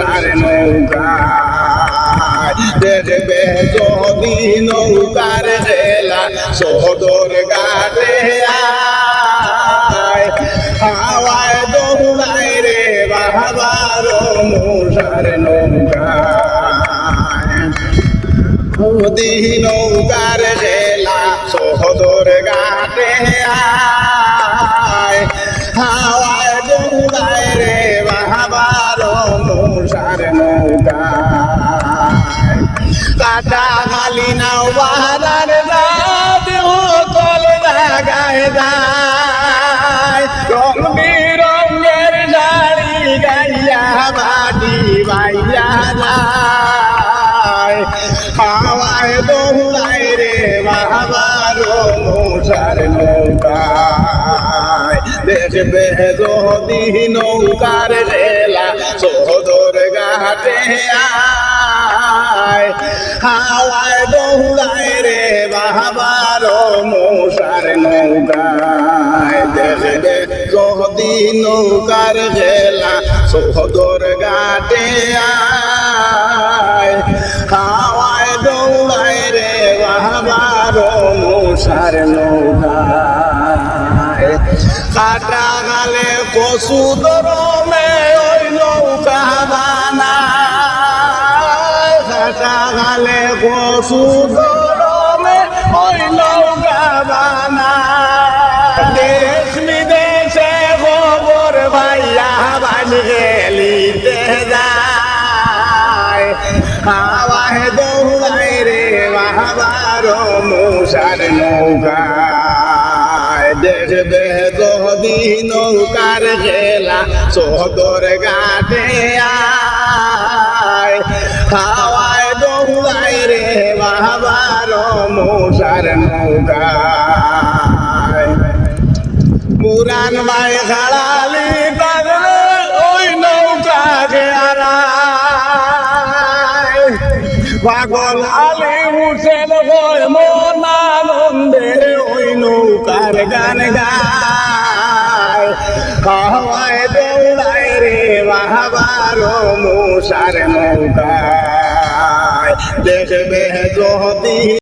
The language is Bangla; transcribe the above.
মুসার নৌকা দেখবে যদি নৌকার জেলা সদর ঘাটে আয় হাওয়ায় দৌড়ায় রে বাবার মুসার নৌকা নদী নৌকার জেলা সদর ঘাটে আয় নৌকা কাটা খালি নাও বাহার রাত ও কল লাগায় গাইয়া বাটি বাইয়া যায় হাওয়ায় দৌড়ায় রে বাবার মশার নৌকায় দেখবে যদি নৌকার রেলা হাওয়ায় দৌড়ায় রে বাবার মশার নৌকায়। দেখবে যদি নৌকার গেলা ঘাটে আয়। হাওয়ায় দৌড়ায় রে বাবার মশার নৌকায়। কাটা গালে পশু দরমে পশু দরমে ওই নৌকা বানায় দেশ বিদেশে খবর ভাইয়া বানিয়ে লিতে যায়। হাওয়ায় দৌড়ায় রে বাবার মশার নৌকায়। দেখবে যদি নৌকার খেলা সদর ঘাটে মশার নৌকায়। পুরান ভাই খাড়ালি ওই নৌকা গেরায় পাগল আলী হুসেন হয় মন আনন্দে ওই নৌকার গান গায়। হাওয়ায় দৌড়ায় রে বাবার মশার নৌকায়। দেখবে যদি